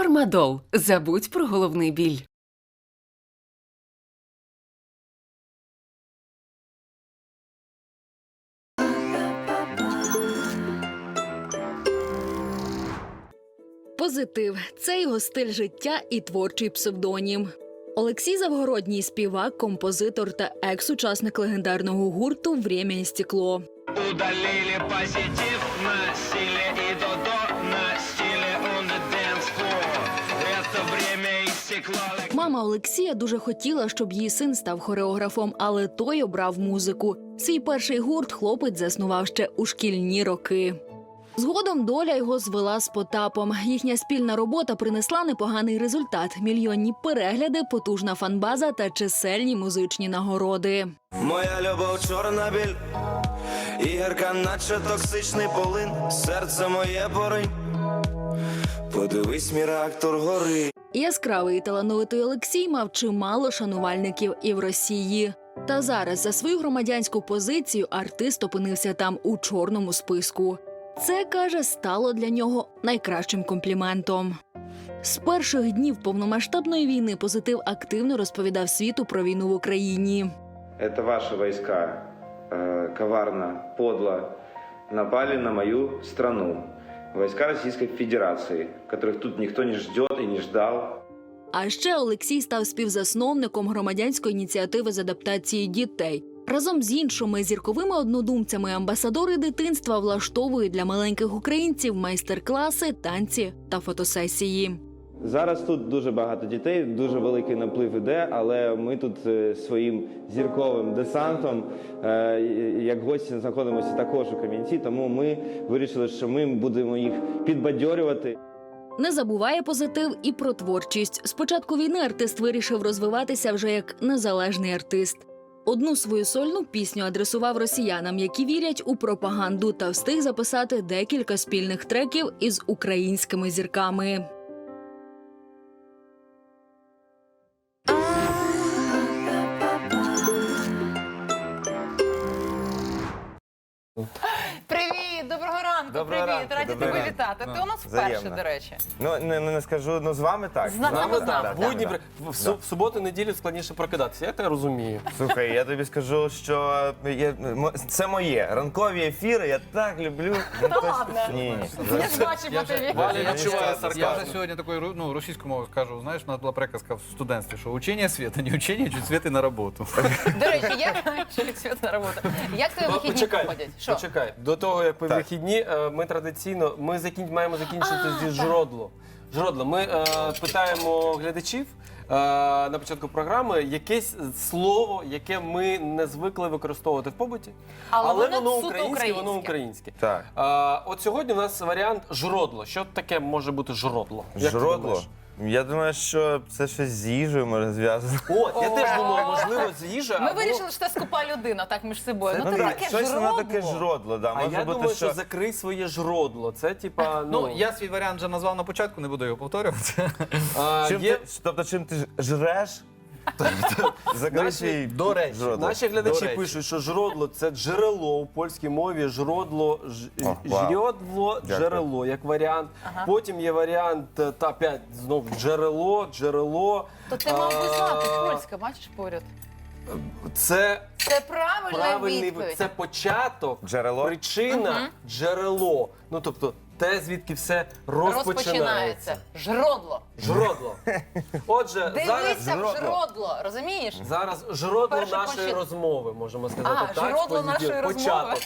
Фармадол. Забудь про головний біль. Позитив це його стиль життя і творчий псевдонім. Олексій Завгородній співак, композитор та екс-учасник легендарного гурту «Время і стекло. Удалили позитив Мама Олексія дуже хотіла, щоб її син став хореографом, але той обрав музику. Свій перший гурт хлопець заснував ще у шкільні роки. Згодом доля його звела з Потапом. Їхня спільна робота принесла непоганий результат: мільйонні перегляди, потужна фанбаза та чисельні музичні нагороди. Моя любов чорна біль, ігерка, наче токсичний полин, серце моє борить. Подивись, мій реактор гори. Яскравий і талановитий Олексій мав чимало шанувальників і в Росії. Та зараз за свою громадянську позицію артист опинився там у чорному списку. Це каже стало для нього найкращим компліментом. З перших днів повномасштабної війни позитив активно розповідав світу про війну в Україні. Это ваши войска э, коварно, подло напали на мою страну. Войска Російської Федерації, яких тут ніхто не ждет і не ждав. А ще Олексій став співзасновником громадянської ініціативи з адаптації дітей. Разом з іншими зірковими однодумцями амбасадори дитинства влаштовують для маленьких українців майстер-класи, танці та фотосесії. Зараз тут дуже багато дітей, дуже великий наплив іде, але ми тут е, своїм зірковим десантом, е, як гості, знаходимося також у Кам'янці, тому ми вирішили, що ми будемо їх підбадьорювати. Не забуває позитив і про творчість. З початку війни артист вирішив розвиватися вже як незалежний артист. Одну свою сольну пісню адресував росіянам, які вірять у пропаганду, та встиг записати декілька спільних треків із українськими зірками. Доброго ранку. Раді тебе ранку. вітати. Ти у нас вперше, взаємно. до речі. Ну не, не скажу, ну з вами так. З нами так. так, Будні так, при- в, су- в суботу, неділю складніше прокидатися. Я тебе розумію. Слухай, я тобі скажу, що я, м- це моє. Ранкові ефіри, я так люблю. Ну, то- ладно? Ні, ні. Я ж бачу по тобі. Валя Я не сарказм. вже сьогодні такою ру- ну, російською мовою скажу, знаєш, у нас була приказка в студентстві, що учення світа, не учення, чуть світи на роботу. До речі, як Чоловік світ на роботу. Як твої Ну, вихідні Почекай, проходять? Що? почекай. До того, як по Так. вихідні, е, ми традиційно ми закін... маємо закінчити зі жродло. Жродло. Ми е, питаємо глядачів е, на початку програми якесь слово, яке ми не звикли використовувати в побуті, Але воно воно суто українське, воно українське. українське. Так. Е, от сьогодні у нас варіант жродло. Що таке може бути жродло? Як ти Жродло. думаєш? Я думаю, що це щось з їжею може зв'язано. О, я теж думав, можливо, з їжею. Ми або- вирішили, що це скупа людина так між собою. Ну, ти так, таке щось воно таке жродло. Да. А Може я бути, думаю, що що закрий своє жродло. Це типа, ну, Ну, я свій варіант вже назвав на початку, не буду його повторювати. а, чим є... ти, тобто чим ти ж- жреш, Наші, до речі, жродло. наші глядачі речі. пишуть, що жродло це джерело у польській мові, жродло, ж, О, жрьодло, джерело, як варіант. Потім є варіант, е, та опять знов джерело, джерело. То ти мав би знати польська, бачиш поряд. Це Це правильна правильний відповідь. це початок, Джерело? причина, джерело. Ну тобто те, звідки все розпочинається. Жродло. Жродло. Отже, зараз Дивися в жродло. розумієш? Зараз жродло Перше нашої почи- розмови, можемо сказати А, так. жродло нашої розмови. Початок.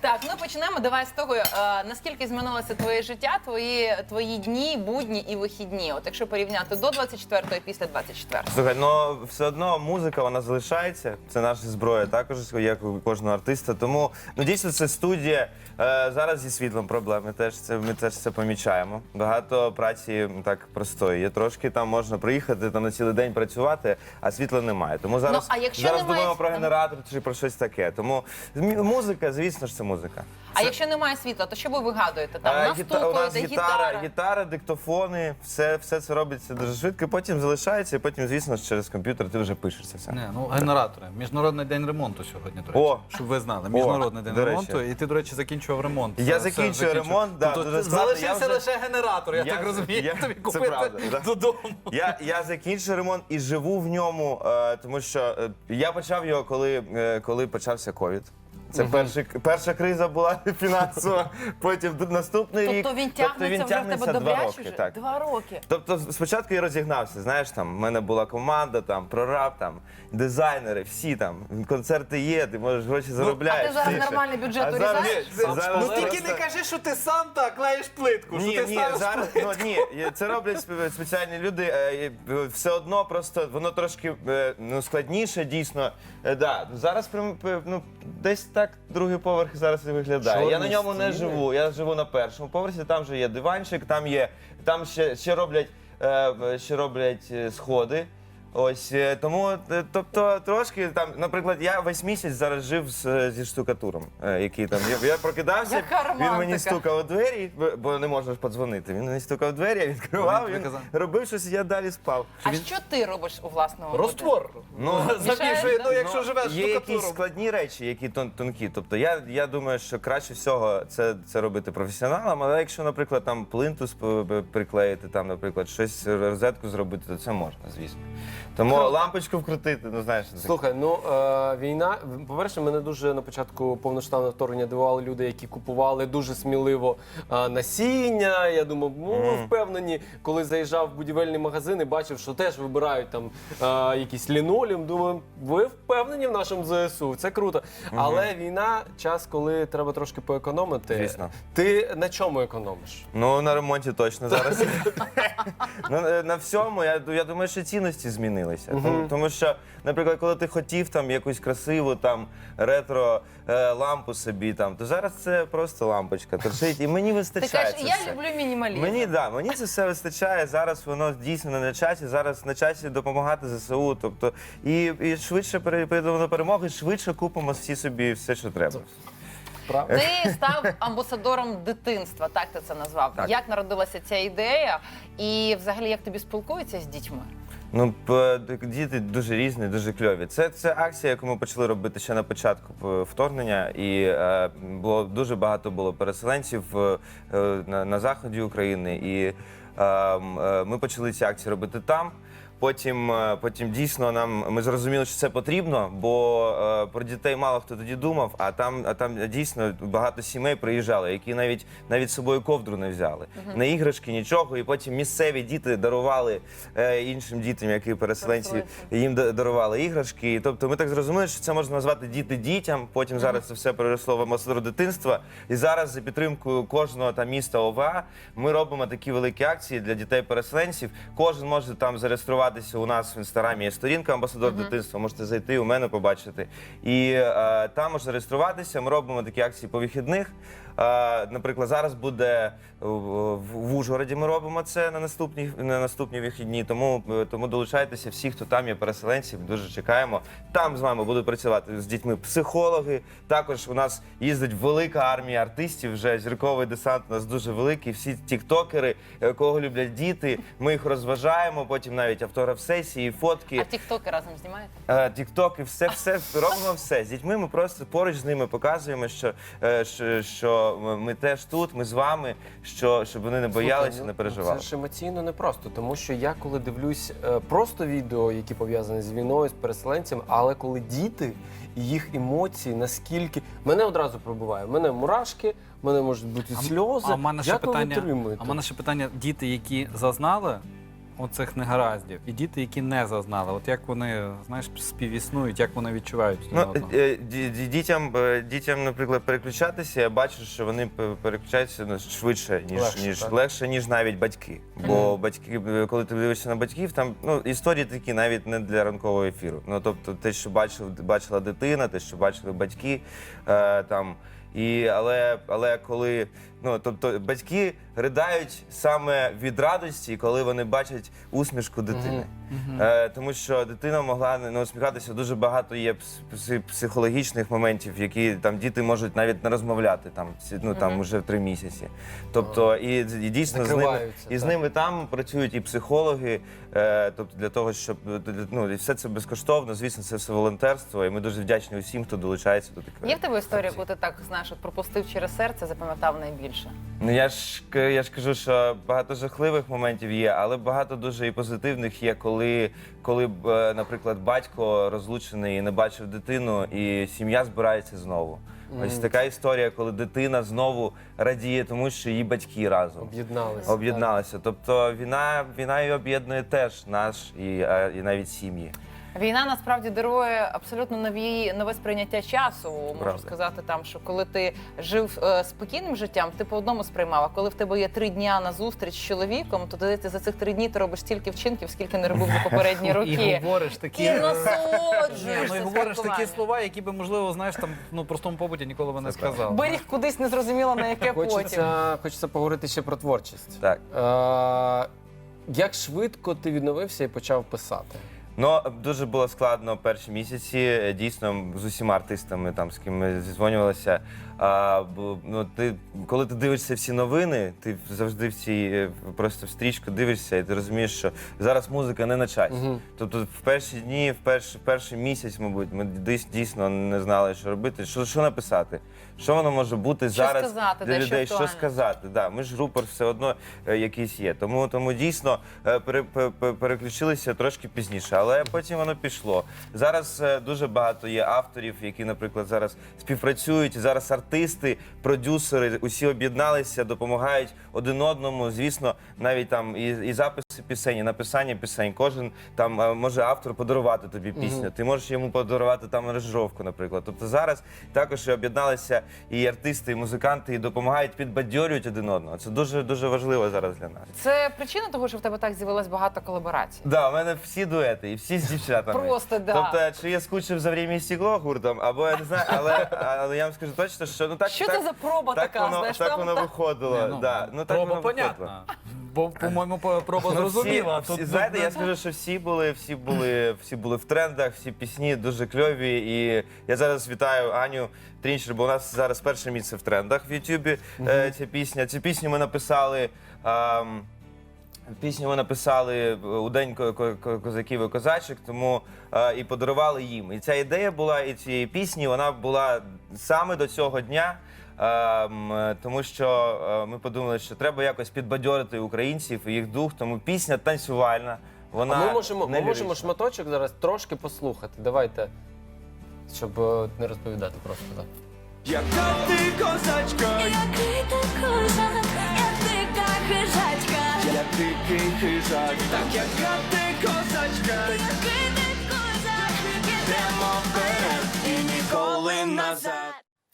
Так, ну почнемо. Давай з того, е, наскільки змінилося твоє життя, твої, твої дні, будні і вихідні. От якщо порівняти до 24-го і після 24-го. Слухай, ну все одно музика вона залишається. Це наша зброя, також як у кожного артиста. Тому ну дійсно це студія. Е, зараз зі світлом проблеми. Теж це ми теж це помічаємо. Багато праці так простої. Є трошки там можна приїхати там на цілий день працювати, а світла немає. Тому зараз, Ну, а якщо зараз немає думаємо про генератор чи про щось таке. Тому музика, звісно ж, це музика. А якщо немає світла, то що ви вигадуєте? Там А, гіта- у нас настукуєте, гітара, гітара. гітара, диктофони, все, все це робиться дуже швидко, потім залишається, і потім, звісно, ж, через комп'ютер ти вже пишеш це все. Не, ну генератори. Міжнародний день ремонту сьогодні, до речі. О! Щоб ви знали. Міжнародний день до речі. ремонту. І ти, до речі, закінчував ремонт. Я Все, закінчую закінчив. ремонт, да, Тобто дуже складно. залишився Я вже- лише генератор, я, Я так вже- розумію. я- Тобі це купити правда, да. додому. Я, я закінчив ремонт і живу в ньому, е, тому що е, я почав його, коли, е, коли почався ковід. Це перший, перша криза була фінансова, потім наступний рік. Тобто він тягнеться вже в тебе два добряче роки. вже? Так. Два роки. Тобто спочатку я розігнався, знаєш, там в мене була команда, там прораб, там дизайнери, всі там концерти є, ти можеш гроші заробляєш. а ти зараз тише. нормальний бюджет А зараз- урізаєш? зараз Ну тільки просто- не кажи, що ти сам так клеїш плитку. ні, що ти ні, ставиш зараз плитку. ну, ні, це роблять спе- спеціальні люди. е, е, Все одно просто воно трошки е, ну, складніше, дійсно. Е, Да. Зараз прям, е, ну, десь так другий поверх зараз і виглядає. я на ньому ньому не живу. Я живу на першому поверсі, там вже є диванчик, там є, там ще, ще роблять, е, ще роблять е, сходи. Ось е, тому, е, тобто, трошки там, наприклад, я весь місяць зараз жив з, зі штукатуром, е, який там. Я, я прокидався, Яка він мені романтика. стукав у двері, бо- бо не можна ж подзвонити. Він мені стукав у двері, я відкривав, Він він казав. робив щось, і я далі спав. А що ти робиш у власному Роствор. Ну, Замішує, да? ну якщо Ну, живеш є якісь штукатуром. складні речі, які тон, тонкі. Тобто я, я думаю, що краще всього це, це робити професіоналам. Але якщо, наприклад, там плинтус п- п- приклеїти, там, наприклад, щось розетку зробити, то це можна, звісно. Тому лампочку вкрутити, ну знаєш, це- Слухай, ну е, війна, по-перше, мене дуже на початку повноштабного вторгнення дивували люди, які купували дуже сміливо е, насіння. Я думав, ну впевнені, коли заїжджав в будівельний магазин і бачив, що теж вибирають там е, якийсь лінолеум. Думаю, ви впевнені в нашому ЗСУ. Це круто. Але війна час, коли треба трошки поекономити. Звісно. Ти на чому економиш? Ну, на ремонті точно зараз. ну, е, на всьому, я, я думаю, що цінності змінилися. Тому, тому що, наприклад, коли ти хотів там якусь красиву там ретро е, лампу собі, там, то зараз це просто лампочка торчить. І мені Ти вистачає. кажеш, це я все. люблю мінімалізм. Мені да, мені це все вистачає. Зараз воно дійсно не на часі. Зараз на часі допомагати ЗСУ. Тобто і, і швидше перейдемо до перемоги, швидше купимо всі собі все, що треба. Ти став амбасадором дитинства, так ти це назвав. Так. Як народилася ця ідея? І взагалі як тобі спілкуються з дітьми? Ну, п- діти дуже різні, дуже кльові. Це, це акція, яку ми почали робити ще на початку вторгнення, і е, було дуже багато було переселенців е, на, на заході України. І е, е, ми почали ці акції робити там. Потім, е, потім дійсно нам ми зрозуміли, що це потрібно, бо е, про дітей мало хто тоді думав. А там, а там дійсно багато сімей приїжджали, які навіть навіть з собою ковдру не взяли, на іграшки, нічого. І потім місцеві діти дарували е, іншим дітям, які переселенці їм дарували іграшки. І, тобто ми так зрозуміли, що це можна назвати діти дітям. Потім зараз це все переросло в амбасадор дитинства. І зараз за підтримкою кожного там міста ОВА ми робимо такі великі акції для дітей-переселенців. Кожен може там зареєструватися у нас в інстаграмі. Є сторінка амбасадор дитинства. Можете зайти у мене побачити. І е, там можна реєструватися. Ми робимо такі акції по вихідних. Е, наприклад, зараз буде в, Ужгороді. Ми робимо це на наступні на наступні вихідні. Тому е, тому долучайтеся всі, хто там є переселенців. Дуже чекаємо. Там з вами будуть працювати з дітьми психологи. Також у нас їздить велика армія артистів. Вже зірковий десант у нас дуже великий. Всі тіктокери, е, кого люблять діти. Ми їх розважаємо. Потім навіть автограф-сесії, фотки. А тіктоки разом знімаєте? Е, Тіктоки, все, все робимо все. З дітьми ми просто поруч з ними показуємо, що, е, що, що ми теж тут, ми з вами, що, щоб вони не боялися, Слухай, не ну, переживали. Це ж емоційно непросто, тому що я коли дивлюсь е, просто відео, які пов'язані з війною, з переселенцями, але коли діти і їх емоції, наскільки мене одразу пробиває. Мене мурашки, в мене можуть бути сльози. А в мене ще питання. А в мене ще питання: діти, які зазнали оцих негараздів, і діти, які не зазнали. От як вони знаєш співіснують, як вони відчувають один Ну, одного? е, ді- ді- дітям, е, дітям, наприклад, переключатися, я бачу, що вони переключаються ну, швидше, ніж Легше, ніж так? легше, ніж навіть батьки. Бо батьки, е, коли ти дивишся на батьків, там ну історії такі навіть не для ранкового ефіру. Ну тобто, те, що бачив, бачила дитина, те, що бачили батьки, е, там. І але, але коли ну тобто батьки ридають саме від радості, коли вони бачать усмішку дитини. Е, тому що дитина могла не не усміхатися. Дуже багато є пс- пси- психологічних моментів, які там діти можуть навіть не розмовляти там, ці- ну, там уже в три місяці. Тобто, і, і дійсно з ними, Закриваються, і з так. ними там працюють і психологи, е, тобто для того, щоб ну, і все це безкоштовно, звісно, це все волонтерство, і ми дуже вдячні усім, хто долучається до таких. Є в тебе історія, акцій. яку ти так знаєш, от пропустив через серце, запам'ятав найбільше? Ну я ж я ж кажу, що багато жахливих моментів є, але багато дуже і позитивних є, коли, коли е, наприклад, батько розлучений і не бачив дитину, і сім'я збирається знову. Ось така історія, коли дитина знову радіє, тому що її батьки разом Об'єдналися. об'єдналися. Тобто війна, війна і об'єднує теж наш і, і навіть сім'ї. Війна насправді дарує абсолютно нові нове сприйняття часу. Можу Правда. сказати там, що коли ти жив е, спокійним життям, ти по одному сприймав. А коли в тебе є три дня на зустріч з чоловіком, то здається, за цих три дні ти робиш стільки вчинків, скільки не робив за попередні І роки. говориш такі. І е, насолоджуєшся ну і говориш такі спілкуванням. слова, які би, можливо, знаєш, там ну, простому побуті ніколи би не сказав. Беріг кудись незрозуміло на яке потім. Хочеться, хочеться поговорити ще про творчість. Так. Е, як швидко ти відновився і почав писати? Ну дуже було складно перші місяці. е, Дійсно, з усіма артистами, там з ким ми зізвонювалися. А, бо, ну, ти, коли ти дивишся всі новини, ти завжди в цій е, просто в стрічку дивишся, і ти розумієш, що зараз музика не на часі. Мгм. Тобто, в перші дні, в перший, перший місяць, мабуть, ми дійс- дійсно не знали, що робити, що, що написати, що воно може бути Що зараз сказати, для де що людей, що сказати. Да, ми ж рупор все одно е, якийсь є. Тому, тому дійсно пере, пе- пе- переключилися трошки пізніше, але потім воно пішло. Зараз е, дуже багато є авторів, які, наприклад, зараз співпрацюють. Зараз артисти, продюсери, усі об'єдналися, допомагають один одному. Звісно, навіть там і, і записи пісень, і написання пісень. Кожен там е, може автор подарувати тобі пісню. Ти можеш йому подарувати там аранжировку, наприклад. Тобто зараз також об'єдналися і артисти, і музиканти, і допомагають підбадьорюють один одного. Це дуже дуже важливо зараз для нас. Це причина того, що в тебе так з'явилось багато колаборацій. Да, у мене всі дуети і всі з дівчатами. Просто, да. Тобто, чи я скучив за время і стекло гуртом, або я не знаю, але, але я вам скажу точно, що ну так Що так, це за проба так така? воно, знаєш, так там воно та- виходило. Ну, да. ну, так проба воно виходило. понятна. Бо, по-моєму, по- проба Ну, зрозуміла. всі, Тут, знаєте, ну, я скажу, що всі були, всі були, всі були в трендах, всі пісні дуже кльові. І я зараз вітаю Аню Трінчер, бо у нас зараз перше місце в трендах в Ютубі. е, Ця пісня. Цю пісню ми написали. ам, Пісню ми написали у день ко- ко- ко- козаків і козачок, тому е, і подарували їм. І ця ідея була і цієї пісні, вона була саме до цього дня. е, е, тому що е, ми подумали, що треба якось підбадьорити українців і їх дух. Тому пісня танцювальна. Вона А ми можемо, ми можемо шматочок зараз трошки послухати. Давайте, щоб е, не розповідати просто. Так. Яка ти козачка, Який ти я дикий хижак, так яка ти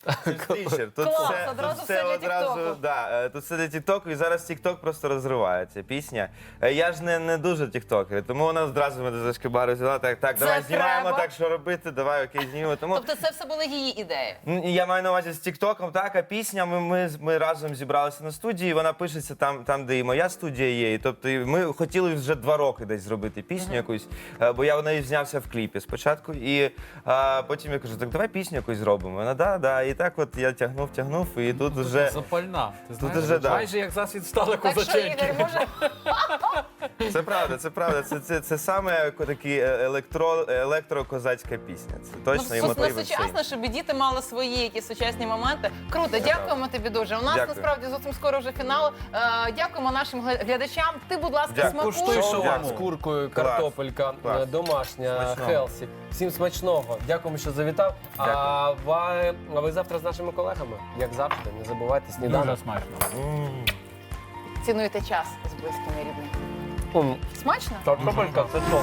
Тут Клас, все, одразу тут все для одразу, Тіктоку. да, е, тут все для Тіктоку, і зараз Тікток просто розривається пісня. Е, Я ж не, не дуже тіктокер, тому вона одразу мене за шкибару взяла. Так, так, Це давай знімаємо треба. так, що робити, давай окей, знімемо. Тому Тобто це все були її ідеї. Ну, і Я маю на увазі з Тіктоком, так, а пісня ми, ми, ми разом зібралися на студії, вона пишеться там, там, де і моя студія є. І, тобто і ми хотіли вже два роки десь зробити пісню якусь, е, бо я в неї знявся в кліпі спочатку. І а, потім я кажу, так давай пісню якусь зробимо. Вона да, да. І так от я тягнув, тягнув, і тут вже. Запальна. Ти знаєш, уже, да. майже як засвіт стали Так що, козаченьки. Може, Це правда, це правда. Це, це, це саме такий електро, електрокозацька пісня. Це точно і ну, мотиви. ну, всі. сучасно, щоб діти мали свої якісь сучасні моменти. Круто, дякуємо тобі дуже. У нас Дякую. насправді зовсім скоро вже фінал. Е, дякуємо нашим гля- глядачам. Ти, будь ласка, Дякую. смакуй. Куштуй, що Шоу вам. з куркою, Клас. картопелька, Клас. е, домашня, Смачного. хелсі. Всім смачного. Дякуємо, що завітав. А ви, а ви завтра з нашими колегами, як завжди, не забувайте Дуже сніданок. смачно. Цінуйте час з близькими і рідними. Смачно? Смачно? Картопелька це топ.